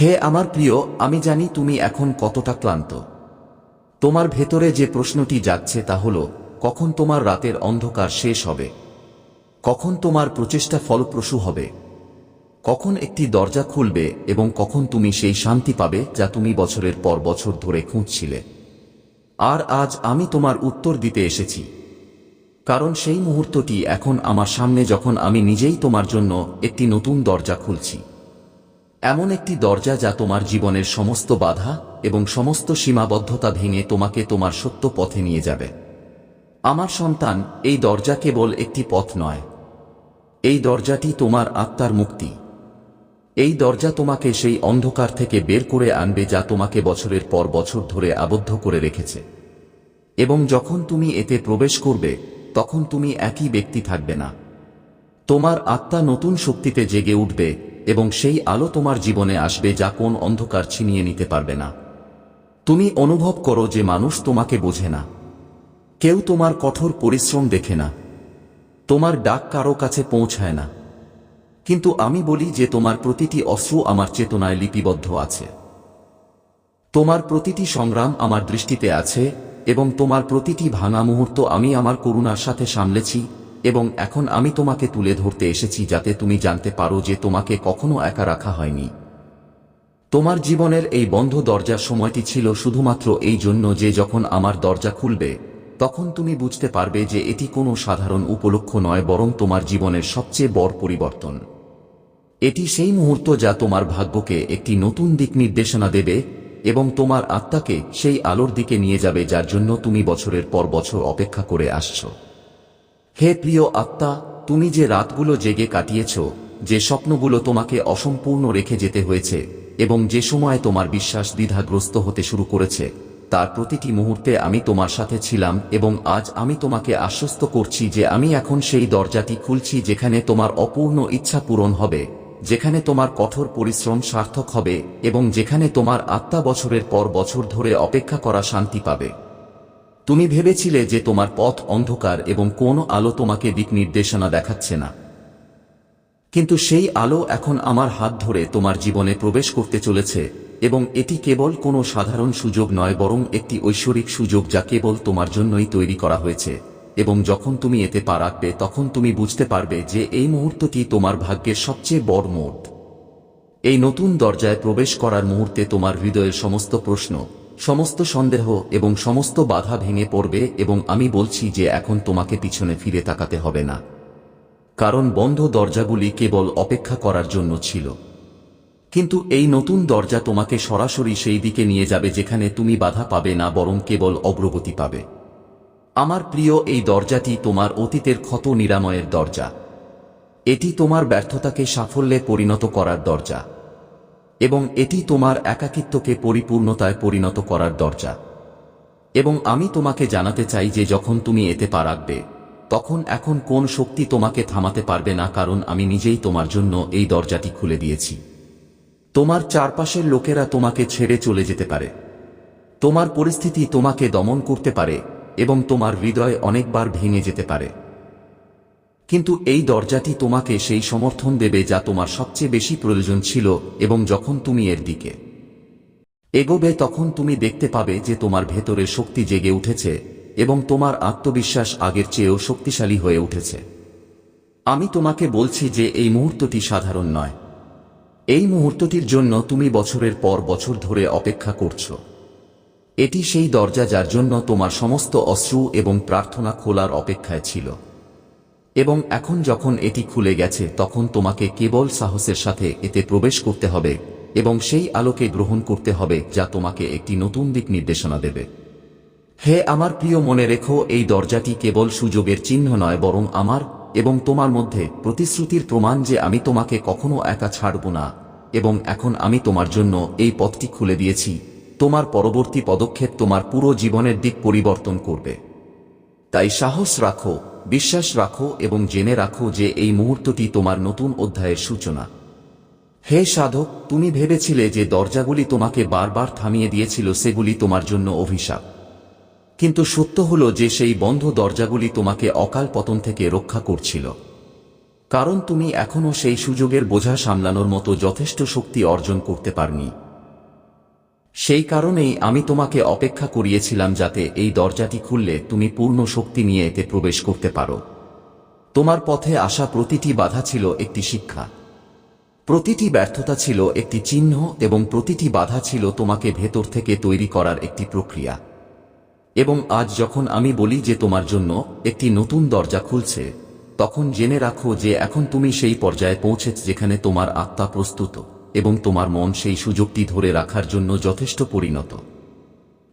হে আমার প্রিয়, আমি জানি তুমি এখন কতটা ক্লান্ত। তোমার ভেতরে যে প্রশ্নটি যাচ্ছে তা হল, কখন তোমার রাতের অন্ধকার শেষ হবে? কখন তোমার প্রচেষ্টা ফলপ্রসূ হবে? কখন একটি দরজা খুলবে এবং কখন তুমি সেই শান্তি পাবে যা তুমি বছরের পর বছর ধরে খুঁজছিলে? আর আজ আমি তোমার উত্তর দিতে এসেছি। কারণ সেই মুহূর্তটি এখন আমার সামনে যখন আমি নিজেই তোমার জন্য একটি নতুন দরজা খুলছি। এমন একটি দরজা যা তোমার জীবনের সমস্ত বাধা এবং সমস্ত সীমাবদ্ধতা ভেঙে তোমাকে তোমার সত্য পথে নিয়ে যাবে। আমার সন্তান, এই দরজা কেবল একটি পথ নয়। এই দরজাটি তোমার আত্মার মুক্তি। এই দরজা তোমাকে সেই অন্ধকার থেকে বের করে আনবে যা তোমাকে বছরের পর বছর ধরে আবদ্ধ করে রেখেছে। এবং যখন তুমি এতে প্রবেশ করবে, তখন তুমি একই ব্যক্তি থাকবে না। তোমার আত্মা নতুন শক্তিতে জেগে উঠবে এবং সেই আলো তোমার জীবনে আসবে যা কোন অন্ধকার ছিনিয়ে নিতে পারবে না। তুমি অনুভব করো যে মানুষ তোমাকে বোঝে না। কেউ তোমার কঠোর পরিশ্রম দেখে না। তোমার ডাক কারও কাছে পৌঁছায় না। কিন্তু আমি বলি যে তোমার প্রতিটি অশ্রু আমার চেতনায় লিপিবদ্ধ আছে। তোমার প্রতিটি সংগ্রাম আমার দৃষ্টিতে আছে এবং তোমার প্রতিটি ভাঙা মুহূর্ত আমি আমার করুণার সাথে সামলেছি এবং এখন আমি তোমাকে তুলে ধরতে এসেছি যাতে তুমি জানতে পারো যে তোমাকে কখনো একা রাখা হয়নি। তোমার জীবনের এই বন্ধ দরজার সময়টি ছিল শুধুমাত্র এই জন্য যে যখন আমার দরজা খুলবে, তখন তুমি বুঝতে পারবে যে এটি কোনো সাধারণ উপলক্ষ নয় বরং তোমার জীবনের সবচেয়ে বড় পরিবর্তন। এটি সেই মুহূর্ত যা তোমার ভাগ্যকে একটি নতুন দিক নির্দেশনা দেবে এবং তোমার আত্মাকে সেই আলোর দিকে নিয়ে যাবে যার জন্য তুমি বছরের পর বছর অপেক্ষা করে আসছ। হে প্রিয় আত্মা, তুমি যে রাতগুলো জেগে কাটিয়েছ, যে স্বপ্নগুলো তোমাকে অসম্পূর্ণ রেখে যেতে হয়েছে, এবং যে সময় তোমার বিশ্বাস দ্বিধাগ্রস্ত হতে শুরু করেছে, তার প্রতিটি মুহূর্তে আমি তোমার সাথে ছিলাম এবং আজ আমি তোমাকে আশ্বস্ত করছি যে আমি এখন সেই দরজাটি খুলছি যেখানে তোমার অপূর্ণ ইচ্ছা পূরণ হবে, যেখানে তোমার কঠোর পরিশ্রম সার্থক হবে এবং যেখানে তোমার আত্মা বছরের পর বছর ধরে অপেক্ষা করা শান্তি পাবে। তুমি ভেবেছিলে যে তোমার পথ অন্ধকার এবং কোনো আলো তোমাকে দিক নির্দেশনা দেখাচ্ছে না। কিন্তু সেই আলো এখন আমার হাত ধরে তোমার জীবনে প্রবেশ করতে চলেছে এবং এটি কেবল কোনো সাধারণ সুযোগ নয়, বরং একটি ঐশ্বরিক সুযোগ যা কেবল তোমার জন্যই তৈরি করা হয়েছে। এবং যখন তুমি এতে পা রাখবে, তখন তুমি বুঝতে পারবে যে এই মুহূর্তটি তোমার ভাগ্যের সবচেয়ে বড় মোড় এই নতুন দরজায় প্রবেশ করার মুহূর্তে তোমার হৃদয়ের সমস্ত প্রশ্ন সমস্ত সন্দেহ এবং সমস্ত বাধা ভেঙে পড়বে এবং আমি বলছি যে এখন তোমাকে পিছনে ফিরে তাকাতে হবে না। কারণ বন্ধ দরজাগুলি কেবল অপেক্ষা করার জন্য ছিল। কিন্তু এই নতুন দরজা তোমাকে সরাসরি সেই দিকে নিয়ে যাবে যেখানে তুমি বাধা পাবে না বরং কেবল অগ্রগতি পাবে। আমার প্রিয়, এই দরজাটি তোমার অতীতের ক্ষত নিরাময়ের দরজা। এটি তোমার ব্যর্থতাকে সাফল্যে পরিণত করার দরজা। এবং এটি তোমার একাকিত্বকে পরিপূর্ণতায় পরিণত করার দরজা। এবং আমি তোমাকে জানাতে চাই যে যখন তুমি এতে পা রাখবে, তখন এখন কোন শক্তি তোমাকে থামাতে পারবে না কারণ আমি নিজেই তোমার জন্য এই দরজাটি খুলে দিয়েছি। তোমার চারপাশের লোকেরা তোমাকে ছেড়ে চলে যেতে পারে। তোমার পরিস্থিতি তোমাকে দমন করতে পারে এবং তোমার হৃদয় অনেকবার ভেঙে যেতে পারে। কিন্তু এই দরজাটি তোমাকে সেই সমর্থন দেবে যা তোমার সবচেয়ে বেশি প্রয়োজন ছিল এবং যখন তুমি এর দিকে এগোবে তখন তুমি দেখতে পাবে যে তোমার ভেতরে শক্তি জেগে উঠেছে এবং তোমার আত্মবিশ্বাস আগের চেয়েও শক্তিশালী হয়ে উঠেছে। আমি তোমাকে বলছি যে এই মুহূর্তটি সাধারণ নয়। এই মুহূর্তটির জন্য তুমি বছরের পর বছর ধরে অপেক্ষা করছ। এটি সেই দরজা যার জন্য তোমার সমস্ত অশ্রু এবং প্রার্থনা খোলার অপেক্ষায় ছিল। এবং এখন যখন এটি খুলে গেছে, তখন তোমাকে কেবল সাহসের সাথে এতে প্রবেশ করতে হবে এবং সেই আলোকে গ্রহণ করতে হবে যা তোমাকে একটি নতুন দিক নির্দেশনা দেবে। হে আমার প্রিয় মনে রেখো, এই দরজাটি কেবল সুযোগের চিহ্ন নয়, বরং আমার এবং তোমার মধ্যে প্রতিশ্রুতির প্রমাণ যে আমি তোমাকে কখনো একা ছাড়ব না এবং এখন আমি তোমার জন্য এই পথটি খুলে দিয়েছি। তোমার পরবর্তী পদক্ষেপ তোমার পুরো জীবনের দিক পরিবর্তন করবে। তাই সাহস রাখো বিশ্বাস রাখো এবং জেনে রাখো যে এই মুহূর্তটি তোমার নতুন অধ্যায়ের সূচনা। হে সাধক, তুমি ভেবেছিলে যে দরজাগুলি তোমাকে বারবার থামিয়ে দিয়েছিল, সেগুলি তোমার জন্য অভিশাপ। কিন্তু সত্য হল যে সেই বন্ধ দরজাগুলি তোমাকে অকাল পতন থেকে রক্ষা করছিল। কারণ তুমি এখনও সেই সুযোগের বোঝা সামলানোর মতো যথেষ্ট শক্তি অর্জন করতে পারনি। সেই কারণেই আমি তোমাকে অপেক্ষা করিয়েছিলাম যাতে এই দরজাটি খুললে তুমি পূর্ণ শক্তি নিয়ে এতে প্রবেশ করতে পারো। তোমার পথে আসা প্রতিটি বাধা ছিল একটি শিক্ষা। প্রতিটি ব্যর্থতা ছিল একটি চিহ্ন এবং প্রতিটি বাধা ছিল তোমাকে ভেতর থেকে তৈরি করার একটি প্রক্রিয়া। এবং আজ যখন আমি বলি যে তোমার জন্য একটি নতুন দরজা খুলছে, তখন জেনে রাখো যে এখন তুমি সেই পর্যায়ে পৌঁছেছ যেখানে তোমার আত্মা প্রস্তুত। এবং তোমার মন সেই সুযোগটি ধরে রাখার জন্য যথেষ্ট পরিণত।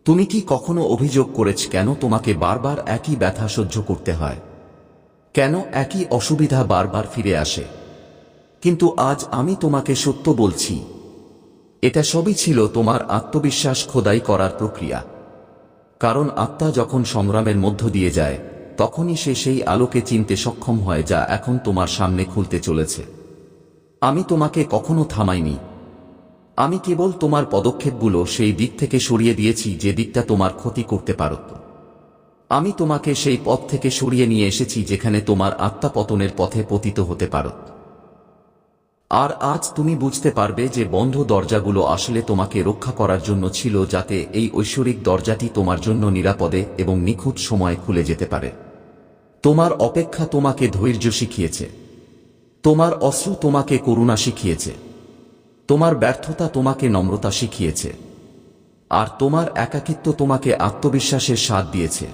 তুমি কি কখনো অভিযোগ করেছ কেন তোমাকে বারবার একই ব্যথা সহ্য করতে হয়? কেন একই অসুবিধা বারবার ফিরে আসে? কিন্তু আজ আমি তোমাকে সত্য বলছি, এটা সবই ছিল তোমার আত্মবিশ্বাস খোদাই করার প্রক্রিয়া। কারণ আত্মা যখন সংগ্রামের মধ্য দিয়ে যায়, তখনই সে সেই আলোকে চিনতে সক্ষম হয় যা এখন তোমার সামনে খুলতে চলেছে। আমি তোমাকে কখনো থামাইনি। আমি কেবল তোমার পদক্ষেপগুলো সেই দিক থেকে সরিয়ে দিয়েছি যে দিকটা তোমার ক্ষতি করতে পারত। আমি তোমাকে সেই পথ থেকে সরিয়ে নিয়ে এসেছি যেখানে তোমার আত্মা পতনের পথে পতিত হতে পারত। আর আজ তুমি বুঝতে পারবে যে বন্ধ দরজাগুলো আসলে তোমাকে রক্ষা করার জন্য ছিল যাতে এই ঐশ্বরিক দরজাটি তোমার জন্য নিরাপদে এবং নিখুঁত সময়ে খুলে যেতে পারে। তোমার অপেক্ষা তোমাকে ধৈর্য শিখিয়েছে। তোমার অশ্রু তোমাকে করুণা শিখিয়েছে। তোমার ব্যর্থতা তোমাকে নম্রতা শিখিয়েছে। আর তোমার একাকিত্ব তোমাকে আত্মবিশ্বাসের স্বাদ দিয়েছে।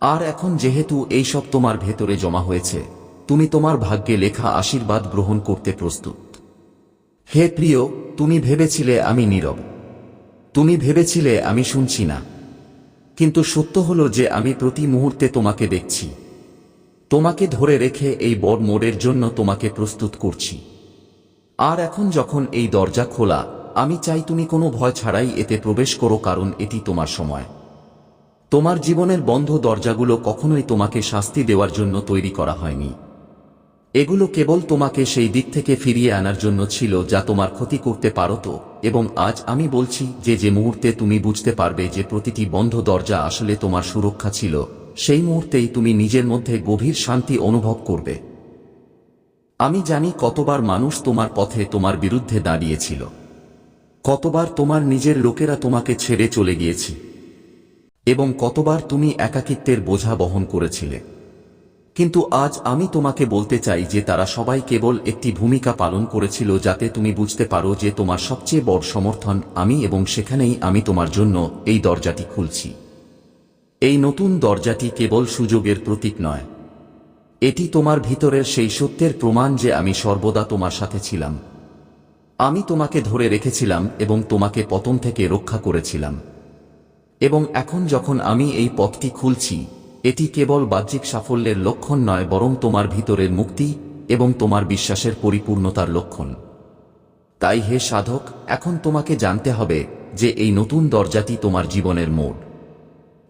আর এখন যেহেতু এইসব তোমার ভেতরে জমা হয়েছে, তুমি তোমার ভাগ্যে লেখা আশীর্বাদ গ্রহণ করতে প্রস্তুত। হে প্রিয়, তুমি ভেবেছিলে আমি নীরব। তুমি ভেবেছিলে আমি শুনছি না। কিন্তু সত্য হলো যে আমি প্রতি মুহূর্তে তোমাকে দেখছি। তোমাকে ধরে রেখে এই বড় মোড়ের জন্য তোমাকে প্রস্তুত করছি। আর এখন যখন এই দরজা খোলা, আমি চাই তুমি কোনো ভয় ছাড়াই এতে প্রবেশ করো কারণ এটি তোমার সময়। তোমার জীবনের বন্ধ দরজাগুলো কখনোই তোমাকে শাস্তি দেওয়ার জন্য তৈরি করা হয়নি। এগুলো কেবল তোমাকে সেই দিক থেকে ফিরিয়ে আনার জন্য ছিল যা তোমার ক্ষতি করতে পারত এবং আজ আমি বলছি যে যে মুহূর্তে তুমি বুঝতে পারবে যে প্রতিটি বন্ধ দরজা আসলে তোমার সুরক্ষা ছিল সেই মুহূর্তেই তুমি নিজের মধ্যে গভীর শান্তি অনুভব করবে। আমি জানি কতবার মানুষ তোমার পথে তোমার বিরুদ্ধে দাঁড়িয়েছিল। কতবার তোমার নিজের লোকেরা তোমাকে ছেড়ে চলে গিয়েছি। এবং কতবার তুমি একাকিত্বের বোঝা বহন করেছিলে। কিন্তু আজ আমি তোমাকে বলতে চাই যে তারা সবাই কেবল একটি ভূমিকা পালন করেছিল যাতে তুমি বুঝতে পারো যে তোমার সবচেয়ে বড় সমর্থন আমি এবং সেখানেই আমি তোমার জন্য এই দরজাটি খুলছি। এই নতুন দরজাটি কেবল সুযোগের প্রতীক নয়। এটি তোমার ভিতরের সেই সত্যের প্রমাণ যে আমি সর্বদা তোমার সাথে ছিলাম। আমি তোমাকে ধরে রেখেছিলাম এবং তোমাকে পতন থেকে রক্ষা করেছিলাম। এবং এখন যখন আমি এই পথটি খুলছি, এটি কেবল বাহ্যিক সাফল্যের লক্ষণ নয়, বরং তোমার ভিতরের মুক্তি এবং তোমার বিশ্বাসের পরিপূর্ণতার লক্ষণ। তাই হে সাধক, এখন তোমাকে জানতে হবে যে এই নতুন দরজাটি তোমার জীবনের মোড়।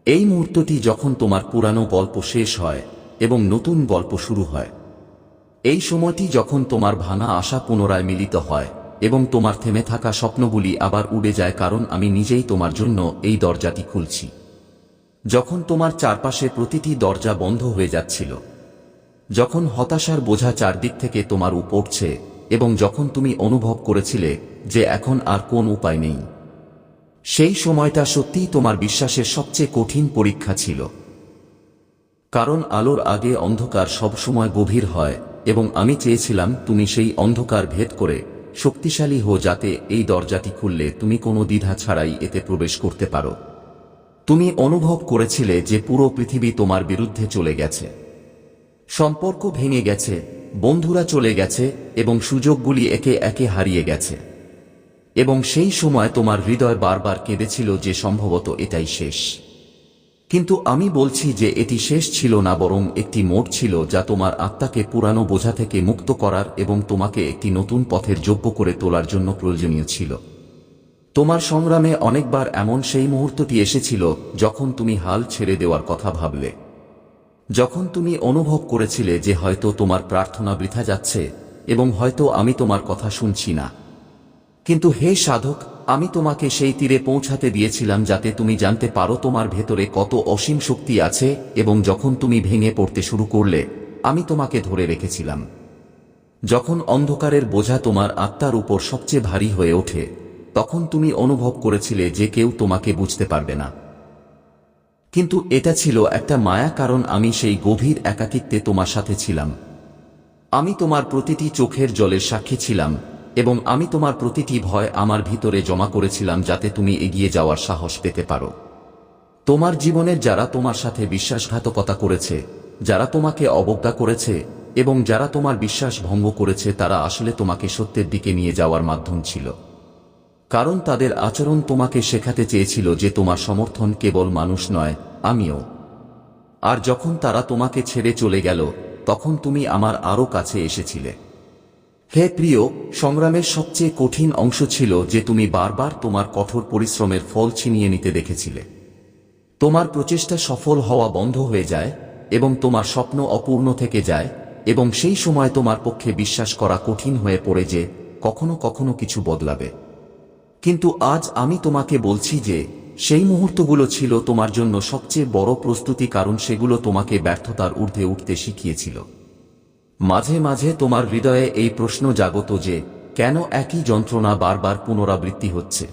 এই মুহূর্তটি যখন তোমার পুরানো গল্প শেষ হয় এবং নতুন গল্প শুরু হয়। এই সময়টি যখন তোমার ভাঙা আশা পুনরায় মিলিত হয় এবং তোমার থেমে থাকা স্বপ্নগুলি আবার উড়ে যায় কারণ আমি নিজেই তোমার জন্য এই দরজাটি খুলছি। যখন তোমার চারপাশে প্রতিটি দরজা বন্ধ হয়ে যাচ্ছিল, যখন হতাশার বোঝা চারদিক থেকে তোমার উপরছে এবং যখন তুমি অনুভব করেছিলে যে এখন আর কোন উপায় নেই। সেই সময়টা সত্যিই তোমার বিশ্বাসের সবচেয়ে কঠিন পরীক্ষা ছিল। কারণ আলোর আগে অন্ধকার সবসময় গভীর হয়, এবং আমি চেয়েছিলাম তুমি সেই অন্ধকার ভেদ করে শক্তিশালী হো যাতে এই দরজাটি খুললে তুমি কোনো দ্বিধা ছাড়াই এতে প্রবেশ করতে পারো। তুমি অনুভব করেছিলে যে পুরো পৃথিবী তোমার বিরুদ্ধে চলে গেছে। সম্পর্ক ভেঙে গেছে, বন্ধুরা চলে গেছে, এবং সুযোগগুলি একে একে হারিয়ে গেছে। এবং সেই সময় তোমার হৃদয় বারবার কেঁদেছিল যে সম্ভবত এটাই শেষ। কিন্তু আমি বলছি যে এটি শেষ ছিল না, বরং একটি মোড় ছিল যা তোমার আত্মাকে পুরানো বোঝা থেকে মুক্ত করার এবং তোমাকে একটি নতুন পথের যোগ্য করে তোলার জন্য প্রয়োজনীয় ছিল। তোমার সংগ্রামে অনেকবার এমন সেই মুহূর্তটি এসেছিল যখন তুমি হাল ছেড়ে দেওয়ার কথা ভাবলে। যখন তুমি অনুভব করেছিলে যে হয়তো তোমার প্রার্থনা বৃথা যাচ্ছে এবং হয়তো আমি তোমার কথা শুনছি না। কিন্তু হে সাধক, আমি তোমাকে সেই তীরে পৌঁছাতে দিয়েছিলাম যাতে তুমি জানতে পারো তোমার ভেতরে কত অসীম শক্তি আছে এবং যখন তুমি ভেঙে পড়তে শুরু করলে, আমি তোমাকে ধরে রেখেছিলাম। যখন অন্ধকারের বোঝা তোমার আত্মার উপর সবচেয়ে ভারী হয়ে ওঠে, তখন তুমি অনুভব করেছিলে যে কেউ তোমাকে বুঝতে পারবে না। কিন্তু এটা ছিল একটা মায়া কারণ আমি সেই গভীর একাকিত্বে তোমার সাথে ছিলাম। আমি তোমার প্রতিটি চোখের জলের সাক্ষী ছিলাম এবং আমি তোমার প্রতিটি ভয় আমার ভিতরে জমা করেছিলাম যাতে তুমি এগিয়ে যাওয়ার সাহস পেতে পারো। তোমার জীবনের যারা তোমার সাথে বিশ্বাসঘাতকতা করেছে, যারা তোমাকে অবজ্ঞা করেছে এবং যারা তোমার বিশ্বাস ভঙ্গ করেছে, তারা আসলে তোমাকে সত্যের দিকে নিয়ে যাওয়ার মাধ্যম ছিল। কারণ তাদের আচরণ তোমাকে শেখাতে চেয়েছিল যে তোমার সমর্থন কেবল মানুষ নয়, আমিও। আর যখন তারা তোমাকে ছেড়ে চলে গেল, তখন তুমি আমার আরও কাছে এসেছিলে। হে প্রিয়, সংগ্রামের সবচেয়ে কঠিন অংশ ছিল যে তুমি বারবার তোমার কঠোর পরিশ্রমের ফল ছিনিয়ে নিতে দেখেছিলে। তোমার প্রচেষ্টা সফল হওয়া বন্ধ হয়ে যায় এবং তোমার স্বপ্ন অপূর্ণ থেকে যায় এবং সেই সময় তোমার পক্ষে বিশ্বাস করা কঠিন হয়ে পড়ে যে কখনো কখনো কিছু বদলাবে। কিন্তু আজ আমি তোমাকে বলছি যে সেই মুহূর্তগুলো ছিল তোমার জন্য সবচেয়ে বড় প্রস্তুতি কারণ সেগুলো তোমাকে ব্যর্থতার ঊর্ধ্বে উঠতে শিখিয়েছিল। মাঝে মাঝে তোমার হৃদয়ে এই প্রশ্ন জাগত যে, কেন একই যন্ত্রণা বারবার পুনরাবৃত্তি হচ্ছে?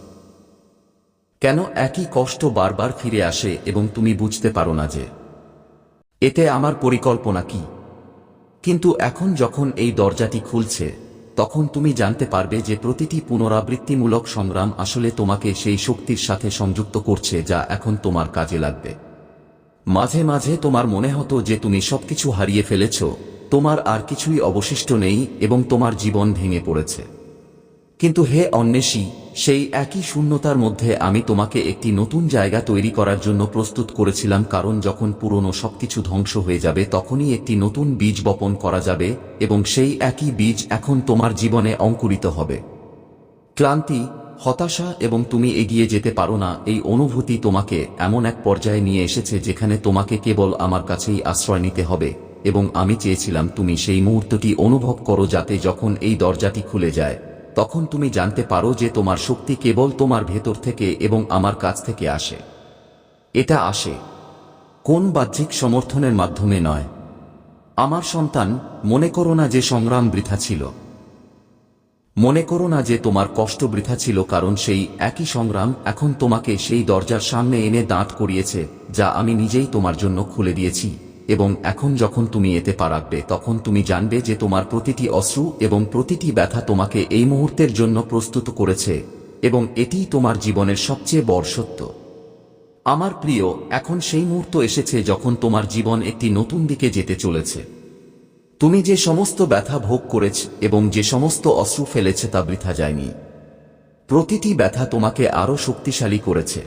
কেন একই কষ্ট বারবার ফিরে আসে এবং তুমি বুঝতে পারো না যে, এতে আমার পরিকল্পনা কি? কিন্তু এখন যখন এই দরজাটি খুলছে, তখন তুমি জানতে পারবে যে প্রতিটি পুনরাবৃত্তিমূলক সংগ্রাম আসলে তোমাকে সেই শক্তির সাথে সংযুক্ত করছে যা এখন তোমার কাজে লাগবে। মাঝে মাঝে তোমার মনে হতো যে তুমি সবকিছু হারিয়ে ফেলেছ তোমার আর কিছুই অবশিষ্ট নেই এবং তোমার জীবন ভেঙে পড়েছে। কিন্তু হে অন্বেষী, সেই একই শূন্যতার মধ্যে আমি তোমাকে একটি নতুন জায়গা তৈরি করার জন্য প্রস্তুত করেছিলাম, কারণ যখন পুরনো সবকিছু ধ্বংস হয়ে যাবে, তখনই একটি নতুন বীজ বপন করা যাবে এবং সেই একই বীজ এখন তোমার জীবনে অঙ্কুরিত হবে। ক্লান্তি, হতাশা এবং তুমি এগিয়ে যেতে পারো না, এই অনুভূতি তোমাকে এমন এক পর্যায়ে নিয়ে এসেছে যেখানে তোমাকে কেবল আমার কাছেই আশ্রয় নিতে হবে। এবং আমি চেয়েছিলাম তুমি সেই মুহূর্তটি অনুভব করো যাতে যখন এই দরজাটি খুলে যায়, তখন তুমি জানতে পারো যে তোমার শক্তি কেবল তোমার ভেতর থেকে এবং আমার কাছ থেকে আসে। এটা আসে। কোন বাহ্যিক সমর্থনের মাধ্যমে নয়। আমার সন্তান, মনে করো না যে সংগ্রাম বৃথা ছিল। মনে করো না যে তোমার কষ্ট বৃথা ছিল কারণ সেই একই সংগ্রাম এখন তোমাকে সেই দরজার সামনে এনে দাঁত করিয়েছে, যা আমি নিজেই তোমার জন্য খুলে দিয়েছি। এবং এখন যখন তুমি এতে পারাকবে তখন তুমি জানবে যে তোমার প্রতিটি অশ্রু এবং প্রতিটি ব্যথা তোমাকে এই মুহূর্তের জন্য প্রস্তুত করেছে, এবং এটিই তোমার জীবনের সবচেয়ে বড় সত্য। আমার প্রিয়, এখন সেই মুহূর্ত এসেছে যখন তোমার জীবন একটি নতুন দিকে যেতে চলেছে। তুমি যে সমস্ত ব্যথা ভোগ করেছ এবং যে সমস্ত অশ্রু ফেলেছে তা বৃথা যায়নি। প্রতিটি ব্যথা তোমাকে আরও শক্তিশালী করেছে।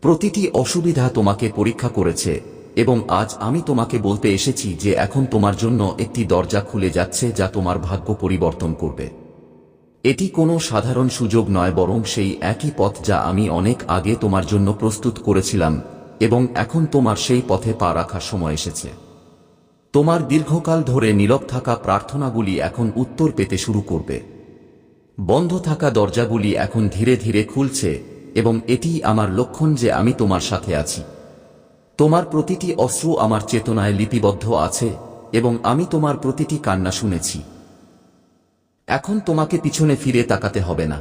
প্রতিটি অসুবিধা তোমাকে পরীক্ষা করেছে এবং আজ আমি তোমাকে বলতে এসেছি যে এখন তোমার জন্য একটি দরজা খুলে যাচ্ছে যা তোমার ভাগ্য পরিবর্তন করবে। এটি কোনো সাধারণ সুযোগ নয়, বরং সেই একই পথ যা আমি অনেক আগে তোমার জন্য প্রস্তুত করেছিলাম এবং এখন তোমার সেই পথে পা রাখার সময় এসেছে। তোমার দীর্ঘকাল ধরে নীরব থাকা প্রার্থনাগুলি এখন উত্তর পেতে শুরু করবে। বন্ধ থাকা দরজাগুলি এখন ধীরে ধীরে খুলছে এবং এটি আমার লক্ষণ যে আমি তোমার সাথে আছি। তোমার প্রতিটি অশ্রু আমার চেতনায় লিপিবদ্ধ আছে, এবং আমি তোমার প্রতিটি কান্না শুনেছি। এখন তোমাকে পিছনে ফিরে তাকাতে হবে না।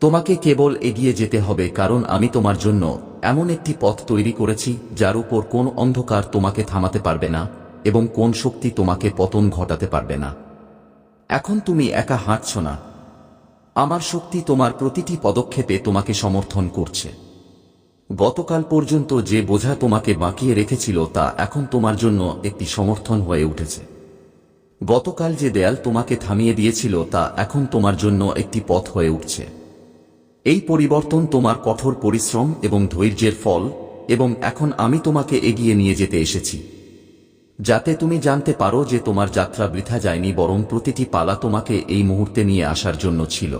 তোমাকে কেবল এগিয়ে যেতে হবে, কারণ আমি তোমার জন্য এমন একটি পথ তৈরি করেছি, যার উপর কোন অন্ধকার তোমাকে থামাতে পারবে না, এবং কোন শক্তি তোমাকে পতন ঘটাতে পারবে না। এখন তুমি একা হাঁটছ না। আমার শক্তি তোমার প্রতিটি পদক্ষেপে তোমাকে সমর্থন করছে। গতকাল পর্যন্ত যে বোঝা তোমাকে বাঁকিয়ে রেখেছিল তা এখন তোমার জন্য একটি সমর্থন হয়ে উঠেছে। গতকাল যে দেয়াল তোমাকে থামিয়ে দিয়েছিল তা এখন তোমার জন্য একটি পথ হয়ে উঠছে। এই পরিবর্তন তোমার কঠোর পরিশ্রম এবং ধৈর্যের ফল, এবং এখন আমি তোমাকে এগিয়ে নিয়ে যেতে এসেছি। যাতে তুমি জানতে পারো যে তোমার যাত্রা বৃথা যায়নি, বরং প্রতিটি পালা তোমাকে এই মুহূর্তে নিয়ে আসার জন্য ছিল।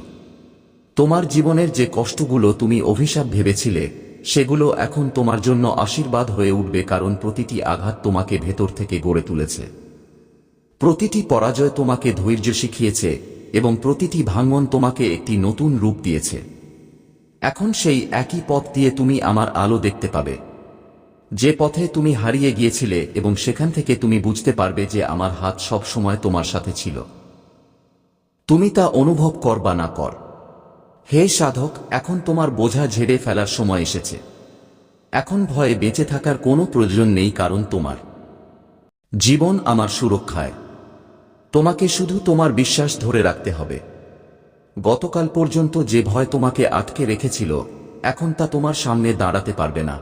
তোমার জীবনের যে কষ্টগুলো তুমি অভিশাপ ভেবেছিলে সেগুলো এখন তোমার জন্য আশীর্বাদ হয়ে উঠবে কারণ প্রতিটি আঘাত তোমাকে ভেতর থেকে গড়ে তুলেছে। প্রতিটি পরাজয় তোমাকে ধৈর্য শিখিয়েছে এবং প্রতিটি ভাঙন তোমাকে একটি নতুন রূপ দিয়েছে। এখন সেই একই পথ দিয়ে তুমি আমার আলো দেখতে পাবে। যে পথে তুমি হারিয়ে গিয়েছিলে এবং সেখান থেকে তুমি বুঝতে পারবে যে আমার হাত সব সময় তোমার সাথে ছিল। তুমি তা অনুভব কর বা না কর। হে সাধক, এখন তোমার বোঝা ঝেড়ে ফেলার সময় এসেছে। এখন ভয়ে বেঁচে থাকার কোনো প্রয়োজন নেই কারণ তোমার। জীবন আমার সুরক্ষায়। তোমাকে শুধু তোমার বিশ্বাস ধরে রাখতে হবে। গতকাল পর্যন্ত যে ভয় তোমাকে আটকে রেখেছিল, এখন তা তোমার সামনে দাঁড়াতে পারবে না।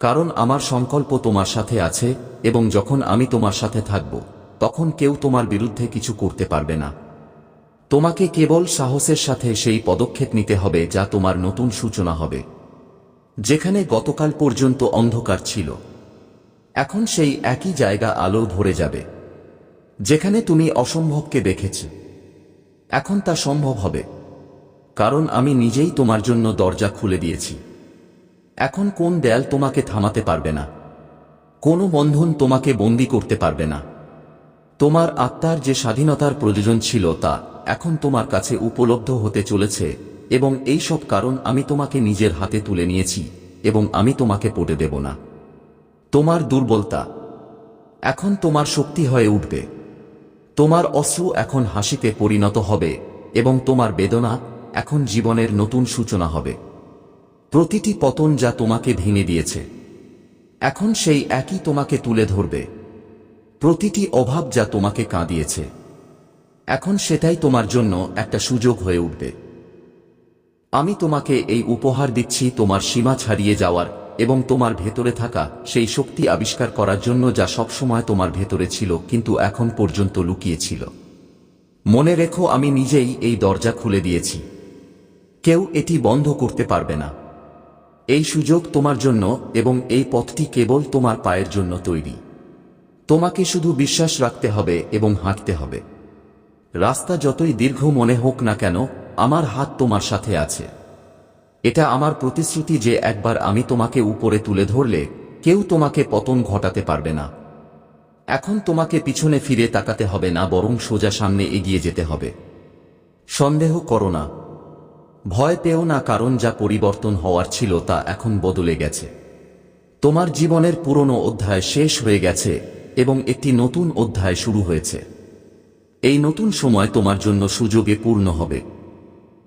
কারণ আমার সংকল্প তোমার সাথে আছে, এবং যখন আমি তোমার সাথে থাকব, তখন কেউ তোমার বিরুদ্ধে কিছু করতে পারবে না। তোমাকে কেবল সাহসের সাথে সেই পদক্ষেপ নিতে হবে যা তোমার নতুন সূচনা হবে। যেখানে গতকাল পর্যন্ত অন্ধকার ছিল। এখন সেই একই জায়গা আলো ভরে যাবে। যেখানে তুমি অসম্ভবকে দেখেছ। এখন তা সম্ভব হবে। কারণ আমি নিজেই তোমার জন্য দরজা খুলে দিয়েছি। এখন কোন দেয়াল তোমাকে থামাতে পারবে না। কোনো বন্ধন তোমাকে বন্দি করতে পারবে না। তোমার আত্মার যে স্বাধীনতার প্রয়োজন ছিল তা এখন তোমার কাছে উপলব্ধ হতে চলেছে, এবং এই সব কারণ আমি তোমাকে নিজের হাতে তুলে নিয়েছি, এবং আমি তোমাকে পড়ে দেব না। তোমার দুর্বলতা। এখন তোমার শক্তি হয়ে উঠবে। তোমার অশ্রু এখন হাসিতে পরিণত হবে, এবং তোমার বেদনা এখন জীবনের নতুন সূচনা হবে। প্রতিটি পতন যা তোমাকে ভেঙে দিয়েছে, এখন সেই একই তোমাকে তুলে ধরবে। প্রতিটি অভাব যা তোমাকে কাঁদিয়েছে। এখন সেটাই তোমার জন্য একটা সুযোগ হয়ে উঠবে। আমি তোমাকে এই উপহার দিচ্ছি তোমার সীমা ছাড়িয়ে যাওয়ার এবং তোমার ভেতরে থাকা সেই শক্তি আবিষ্কার করার জন্য যা সবসময় তোমার ভেতরে ছিল কিন্তু এখন পর্যন্ত লুকিয়েছিল মনে রেখো আমি নিজেই এই দরজা খুলে দিয়েছি। কেউ এটি বন্ধ করতে পারবে না। এই সুযোগ তোমার জন্য এবং এই পথটি কেবল তোমার পায়ের জন্য তৈরি। তোমাকে শুধু বিশ্বাস রাখতে হবে এবং হাঁটতে হবে। রাস্তা যতই দীর্ঘ মনে হোক না কেন, আমার হাত তোমার সাথে আছে। এটা আমার প্রতিশ্রুতি যে একবার আমি তোমাকে উপরে তুলে ধরলে, কেউ তোমাকে পতন ঘটাতে পারবে না। এখন তোমাকে পিছনে ফিরে তাকাতে হবে না, বরং সোজা সামনে এগিয়ে যেতে হবে। সন্দেহ করো না। ভয় পেও না, কারণ যা পরিবর্তন হওয়ার ছিল তা এখন বদলে গেছে। তোমার জীবনের পুরনো অধ্যায় শেষ হয়ে গেছে, এবং একটি নতুন অধ্যায় শুরু হয়েছে। এই নতুন সময় তোমার জন্য সুযোগে পূর্ণ হবে।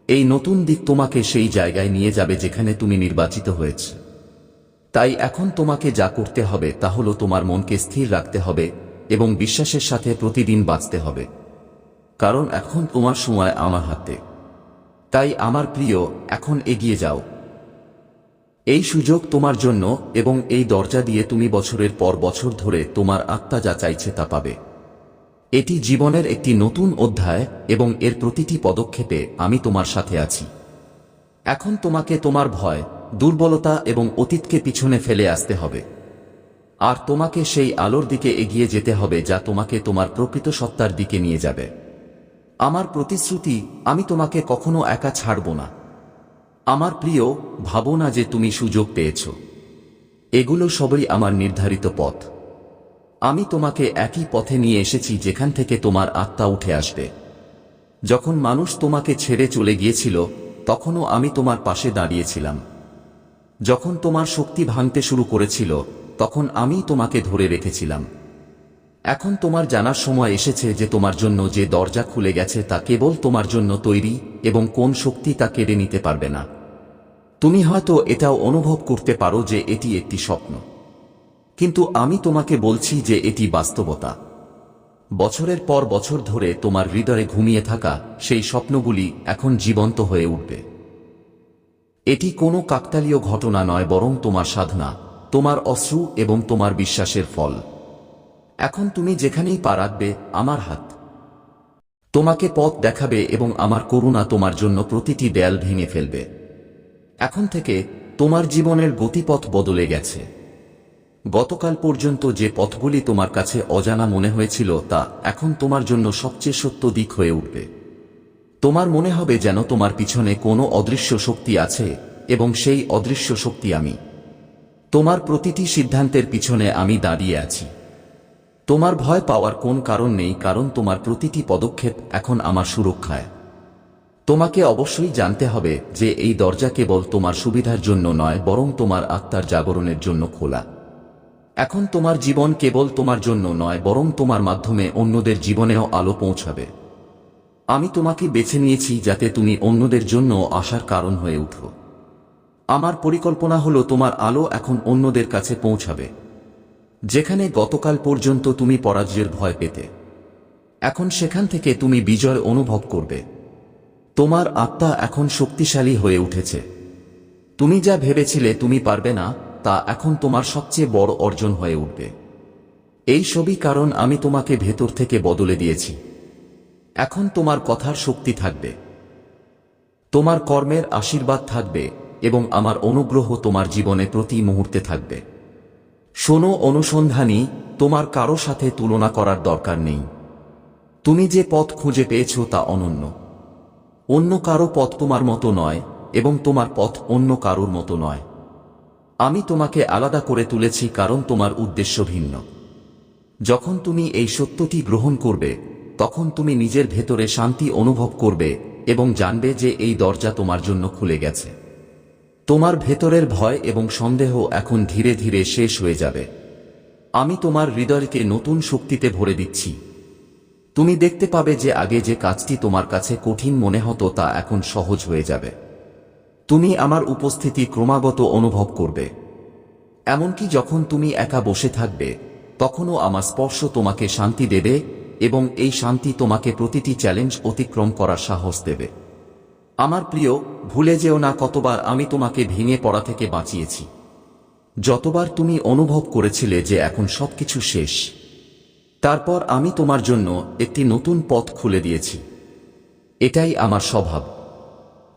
এই নতুন দিক তোমাকে সেই জায়গায় নিয়ে যাবে যেখানে তুমি নির্বাচিত হয়েছে। তাই এখন তোমাকে যা করতে হবে তা হল তোমার মনকে স্থির রাখতে হবে এবং বিশ্বাসের সাথে প্রতিদিন বাঁচতে হবে। কারণ এখন তোমার সময় আমার হাতে। তাই আমার প্রিয়, এখন এগিয়ে যাও। এই সুযোগ তোমার জন্য এবং এই দরজা দিয়ে তুমি বছরের পর বছর ধরে তোমার আত্মা যা চাইছে তা পাবে। এটি জীবনের একটি নতুন অধ্যায় এবং এর প্রতিটি পদক্ষেপে আমি তোমার সাথে আছি। এখন তোমাকে তোমার ভয়, দুর্বলতা এবং অতীতকে পিছনে ফেলে আসতে হবে। আর তোমাকে সেই আলোর দিকে এগিয়ে যেতে হবে যা তোমাকে তোমার প্রকৃত সত্তার দিকে নিয়ে যাবে। আমার প্রতিশ্রুতি, আমি তোমাকে কখনো একা ছাড়ব না। আমার প্রিয়, ভাবো না যে তুমি সুযোগ পেয়েছ। এগুলো সবই আমার নির্ধারিত পথ। আমি তোমাকে একই পথে নিয়ে এসেছি যেখান থেকে তোমার আত্মা উঠে আসবে। যখন মানুষ তোমাকে ছেড়ে চলে গিয়েছিল, তখনও আমি তোমার পাশে দাঁড়িয়েছিলাম। যখন তোমার শক্তি ভাঙতে শুরু করেছিল, তখন আমি তোমাকে ধরে রেখেছিলাম। এখন তোমার জানার সময় এসেছে যে তোমার জন্য যে দরজা খুলে গেছে তা কেবল তোমার জন্য তৈরি এবং কোন শক্তি তা কেড়ে নিতে পারবে না। তুমি হয়তো এটাও অনুভব করতে পারো যে এটি একটি স্বপ্ন। কিন্তু আমি তোমাকে বলছি যে এটি বাস্তবতা। বছরের পর বছর ধরে তোমার হৃদয়ে ঘুমিয়ে থাকা সেই স্বপ্নগুলি এখন জীবন্ত হয়ে উঠবে। এটি কোনো কাকতালীয় ঘটনা নয়, বরং তোমার সাধনা, তোমার অশ্রু এবং তোমার বিশ্বাসের ফল। এখন তুমি যেখানেই পা রাখবে, আমার হাত। তোমাকে পথ দেখাবে এবং আমার করুণা তোমার জন্য প্রতিটি দেয়াল ভেঙে ফেলবে। এখন থেকে তোমার জীবনের গতিপথ বদলে গেছে। গতকাল পর্যন্ত যে পথগুলি তোমার কাছে অজানা মনে হয়েছিল তা এখন তোমার জন্য সবচেয়ে সত্য দিক হয়ে উঠবে। তোমার মনে হবে যেন তোমার পিছনে কোনো অদৃশ্য শক্তি আছে এবং সেই অদৃশ্য শক্তি আমি। তোমার প্রতিটি সিদ্ধান্তের পিছনে আমি দাঁড়িয়ে আছি। তোমার ভয় পাওয়ার কোন কারণ নেই, কারণ তোমার প্রতিটি পদক্ষেপ এখন আমার সুরক্ষায়। তোমাকে অবশ্যই জানতে হবে যে এই দরজা কেবল তোমার সুবিধার জন্য নয়, বরং তোমার আত্মার জাগরণের জন্য খোলা। এখন তোমার জীবন কেবল তোমার জন্য নয়, বরং তোমার মাধ্যমে অন্যদের জীবনেও আলো পৌঁছাবে। আমি তোমাকে বেছে নিয়েছি যাতে তুমি অন্যদের জন্য আসার কারণ হয়ে উঠো। আমার পরিকল্পনা হলো তোমার আলো এখন অন্যদের কাছে পৌঁছাবে। যেখানে গতকাল পর্যন্ত তুমি পরাজয়ের ভয় পেতে। এখন সেখান থেকে তুমি বিজয় অনুভব করবে। তোমার আত্মা এখন শক্তিশালী হয়ে উঠেছে। তুমি যা ভেবেছিলে তুমি পারবে না তা এখন তোমার সবচেয়ে বড় অর্জন হয়ে উঠবে। এই সবই কারণ আমি তোমাকে ভেতর থেকে বদলে দিয়েছি। এখন তোমার কথার শক্তি থাকবে। তোমার কর্মের আশীর্বাদ থাকবে এবং আমার অনুগ্রহ তোমার জীবনে প্রতি মুহূর্তে থাকবে। শোনো অনুসন্ধানী, তোমার কারও সাথে তুলনা করার দরকার নেই। তুমি যে পথ খুঁজে পেয়েছ তা অনন্য। অন্য কারও পথ তোমার মতো নয় এবং তোমার পথ অন্য কারোর মতো নয়। আমি তোমাকে আলাদা করে তুলেছি কারণ তোমার উদ্দেশ্য ভিন্ন। যখন তুমি এই সত্যটি গ্রহণ করবে, তখন তুমি নিজের ভেতরে শান্তি অনুভব করবে এবং জানবে যে এই দরজা তোমার জন্য খুলে গেছে। তোমার ভেতরের ভয় এবং সন্দেহ এখন ধীরে ধীরে শেষ হয়ে যাবে। আমি তোমার হৃদয়কে নতুন শক্তিতে ভরে দিচ্ছি। তুমি দেখতে পাবে যে আগে যে কাজটি তোমার কাছে কঠিন মনে হতো তা এখন সহজ হয়ে যাবে। তুমি আমার উপস্থিতি ক্রমাগত অনুভব করবে। এমনকি যখন তুমি একা বসে থাকবে, তখনও আমার স্পর্শ তোমাকে শান্তি দেবে এবং এই শান্তি তোমাকে প্রতিটি চ্যালেঞ্জ অতিক্রম করার সাহস দেবে। আমার প্রিয়, ভুলে যেও না কতবার আমি তোমাকে ভেঙে পড়া থেকে বাঁচিয়েছি। যতবার তুমি অনুভব করেছিলে যে এখন সবকিছু শেষ, তারপর আমি তোমার জন্য একটি নতুন পথ খুলে দিয়েছি। এটাই আমার স্বভাব।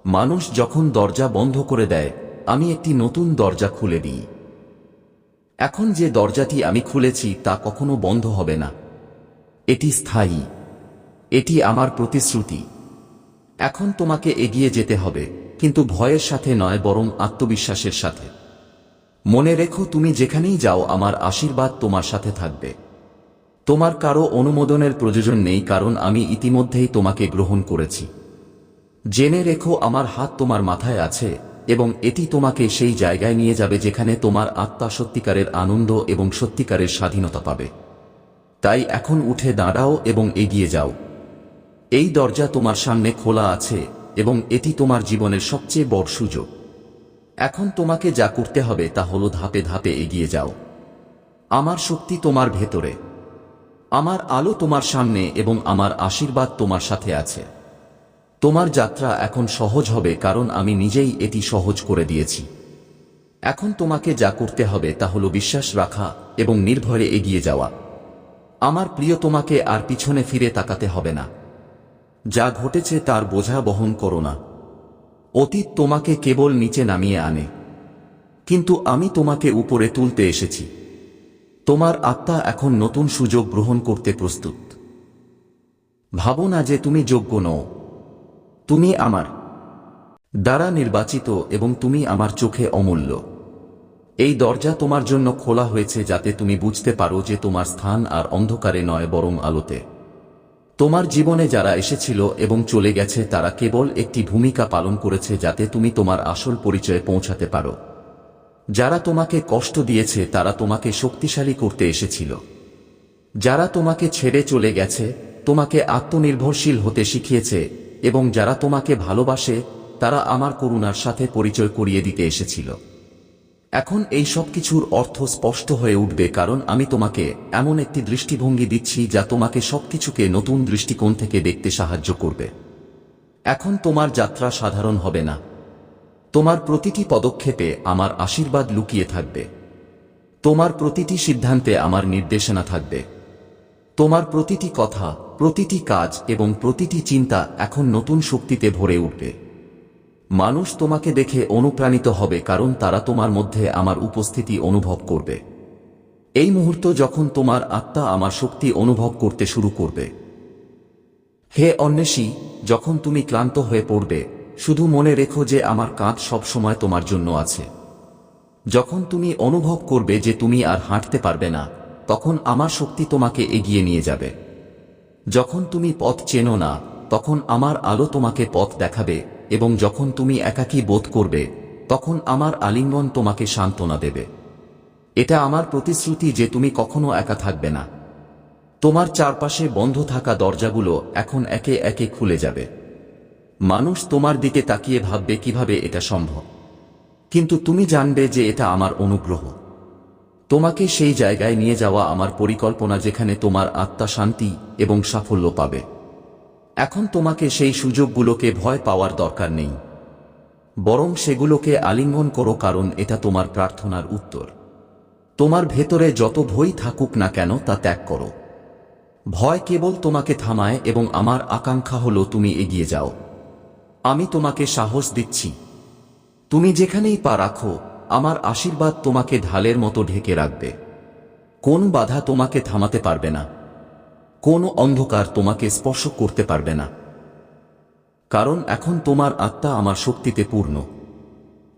মানুষ যখন দরজা বন্ধ করে দেয়, আমি একটি নতুন দরজা খুলে দিই। এখন যে দরজাটি আমি খুলেছি তা কখনো বন্ধ হবে না। এটি স্থায়ী। এটি আমার প্রতিশ্রুতি। এখন তোমাকে এগিয়ে যেতে হবে, কিন্তু ভয়ের সাথে নয়, বরং আত্মবিশ্বাসের সাথে। মনে রেখো, তুমি যেখানেই যাও, আমার আশীর্বাদ তোমার সাথে থাকবে। তোমার কারও অনুমোদনের প্রয়োজন নেই, কারণ আমি ইতিমধ্যেই তোমাকে গ্রহণ করেছি। জেনে রেখো আমার হাত তোমার মাথায় আছে, এবং এটি তোমাকে সেই জায়গায় নিয়ে যাবে যেখানে তোমার আত্মা সত্যিকারের আনন্দ এবং সত্যিকারের স্বাধীনতা পাবে। তাই এখন উঠে দাঁড়াও এবং এগিয়ে যাও। এই দরজা তোমার সামনে খোলা আছে, এবং এটি তোমার জীবনের সবচেয়ে বড় সুযোগ। এখন তোমাকে যা করতে হবে তা হলো ধাপে ধাপে এগিয়ে যাও। আমার শক্তি তোমার ভেতরে। আমার আলো তোমার সামনে এবং আমার আশীর্বাদ তোমার সাথে আছে। তোমার যাত্রা এখন সহজ হবে কারণ আমি নিজেই এটি সহজ করে দিয়েছি। এখন তোমাকে যা করতে হবে তা হলো বিশ্বাস রাখা এবং নির্ভরে এগিয়ে যাওয়া। আমার প্রিয়, তোমাকে আর পিছনে ফিরে তাকাতে হবে না। যা ঘটেছে তার বোঝা বহন করো না। অতীত তোমাকে কেবল নিচে নামিয়ে আনে। কিন্তু আমি তোমাকে উপরে তুলতে এসেছি। তোমার আত্মা এখন নতুন সুযোগ গ্রহণ করতে প্রস্তুত। ভাবো না যে তুমি যোগ্য নও। তুমি আমার দ্বারা নির্বাচিত এবং তুমি আমার চোখে অমূল্য। এই দরজা তোমার জন্য খোলা হয়েছে যাতে তুমি বুঝতে পারো যে তোমার স্থান আর অন্ধকারে নয় বরং আলোতে। তোমার জীবনে যারা এসেছিল এবং চলে গেছে তারা কেবল একটি ভূমিকা পালন করেছে যাতে তুমি তোমার আসল পরিচয়ে পৌঁছাতে পারো। যারা তোমাকে কষ্ট দিয়েছে তারা তোমাকে শক্তিশালী করতে এসেছিল। যারা তোমাকে ছেড়ে চলে গেছে, তোমাকে আত্মনির্ভরশীল হতে শিখিয়েছে এবং যারা তোমাকে ভালোবাসে, তারা আমার করুণার সাথে পরিচয় করিয়ে দিতে এসেছিল। এখন এই সব কিছুর অর্থ স্পষ্ট হয়ে উঠবে কারণ আমি তোমাকে এমন একটি দৃষ্টিভঙ্গি দিচ্ছি যা তোমাকে সবকিছুকে নতুন দৃষ্টিকোণ থেকে দেখতে সাহায্য করবে। এখন তোমার যাত্রা সাধারণ হবে না। তোমার প্রতিটি পদক্ষেপে আমার আশীর্বাদ লুকিয়ে থাকবে। তোমার প্রতিটি সিদ্ধান্তে আমার নির্দেশনা থাকবে। তোমার প্রতিটি কথা প্রতিটি কাজ এবং প্রতিটি চিন্তা এখন নতুন শক্তিতে ভরে উঠবে। মানুষ তোমাকে দেখে অনুপ্রাণিত হবে কারণ তারা তোমার মধ্যে আমার উপস্থিতি অনুভব করবে। এই মুহূর্ত যখন তোমার আত্মা আমার শক্তি অনুভব করতে শুরু করবে। হে অন্বেষী, যখন তুমি ক্লান্ত হয়ে পড়বে, শুধু মনে রেখো যে আমার কাঁধ সবসময় তোমার জন্য আছে। যখন তুমি অনুভব করবে যে তুমি আর হাঁটতে পারবে না, তখন আমার শক্তি তোমাকে এগিয়ে নিয়ে যাবে। যখন তুমি পথ চেনো না, তখন আমার আলো তোমাকে পথ দেখাবে, এবং যখন তুমি একাকী বোধ করবে, তখন আমার আলিঙ্গন তোমাকে সান্ত্বনা দেবে। এটা আমার প্রতিশ্রুতি যে তুমি কখনো একা থাকবে না। তোমার চারপাশে বন্ধ থাকা দরজাগুলো এখন একে একে খুলে যাবে। মানুষ তোমার দিকে তাকিয়ে ভাববে কীভাবে এটা সম্ভব। কিন্তু তুমি জানবে যে এটা আমার অনুগ্রহ। তোমাকে সেই জায়গায় নিয়ে যাওয়া আমার পরিকল্পনা যেখানে তোমার আত্মা শান্তি এবং সাফল্য পাবে। এখন তোমাকে সেই সুযোগগুলোকে ভয় পাওয়ার দরকার নেই। বরং সেগুলোকে আলিঙ্গন করো কারণ এটা তোমার প্রার্থনার উত্তর। তোমার ভেতরে যত ভয় থাকুক না কেন তা ত্যাগ করো। ভয় কেবল তোমাকে থামায় এবং আমার আকাঙ্ক্ষা হলো তুমি এগিয়ে যাও। আমি তোমাকে সাহস দিচ্ছি। তুমি যেখানেই পা রাখো আমার আশীর্বাদ তোমাকে ঢালের মতো ঢেকে রাখবে। কোন বাধা তোমাকে থামাতে পারবে না। কোন অন্ধকার তোমাকে স্পর্শ করতে পারবে না। কারণ এখন তোমার আত্মা আমার শক্তিতে পূর্ণ।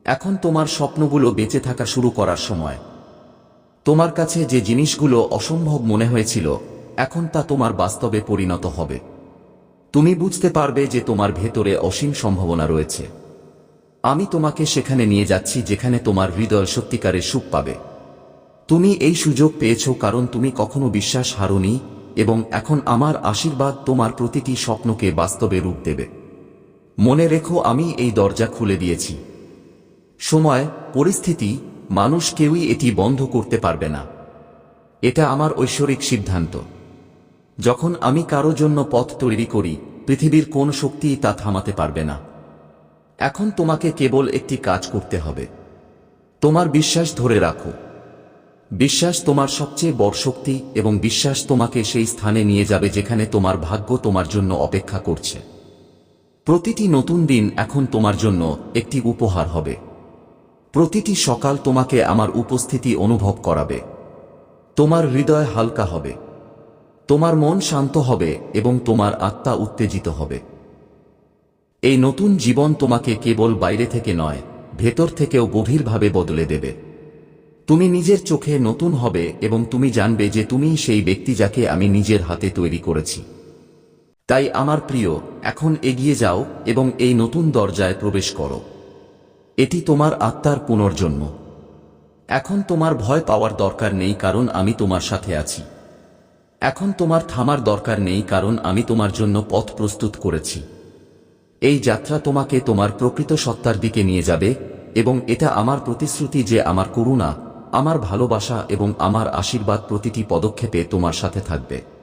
এখন তোমার স্বপ্নগুলো বেঁচে থাকা শুরু করার সময়। তোমার কাছে যে জিনিসগুলো অসম্ভব মনে হয়েছিল, এখন তা তোমার বাস্তবে পরিণত হবে। তুমি বুঝতে পারবে যে তোমার ভেতরে অসীম সম্ভাবনা রয়েছে। আমি তোমাকে সেখানে নিয়ে যাচ্ছি যেখানে তোমার হৃদয় সত্যিকারের সুখ পাবে। তুমি এই সুযোগ পেয়েছ কারণ তুমি কখনো বিশ্বাস হারনি এবং এখন আমার আশীর্বাদ তোমার প্রতিটি স্বপ্নকে বাস্তবে রূপ দেবে। মনে রেখো আমি এই দরজা খুলে দিয়েছি। সময়, পরিস্থিতি, মানুষ কেউই এটি বন্ধ করতে পারবে না। এটা আমার ঐশ্বরিক সিদ্ধান্ত। যখন আমি কারও জন্য পথ তৈরি করি, পৃথিবীর কোন শক্তিই তা থামাতে পারবে না। এখন তোমাকে কেবল একটি কাজ করতে হবে। তোমার বিশ্বাস ধরে রাখো। বিশ্বাস তোমার সবচেয়ে বড় শক্তি এবং বিশ্বাস তোমাকে সেই স্থানে নিয়ে যাবে যেখানে তোমার ভাগ্য তোমার জন্য অপেক্ষা করছে। প্রতিটি নতুন দিন এখন তোমার জন্য একটি উপহার হবে। প্রতিটি সকাল তোমাকে আমার উপস্থিতি অনুভব করাবে। তোমার হৃদয় হালকা হবে। তোমার মন শান্ত হবে এবং তোমার আত্মা উত্তেজিত হবে। এই নতুন জীবন তোমাকে কেবল বাইরে থেকে নয়, ভেতর থেকেও গভীরভাবে বদলে দেবে। তুমি নিজের চোখে নতুন হবে এবং তুমি জানবে যে তুমি সেই ব্যক্তি যাকে আমি নিজের হাতে তৈরি করেছি। তাই আমার প্রিয়, এখন এগিয়ে যাও এবং এই নতুন দরজায় প্রবেশ করো। এটি তোমার আত্মার পুনর্জন্ম। এখন তোমার ভয় পাওয়ার দরকার নেই কারণ আমি তোমার সাথে আছি। এখন তোমার থামার দরকার নেই কারণ আমি তোমার জন্য পথ প্রস্তুত করেছি। এই যাত্রা তোমাকে তোমার প্রকৃত সত্তার দিকে নিয়ে যাবে, এবং এটা আমার প্রতিশ্রুতি যে আমার করুণা, আমার ভালোবাসা এবং আমার আশীর্বাদ প্রতিটি পদক্ষেপে তোমার সাথে থাকবে।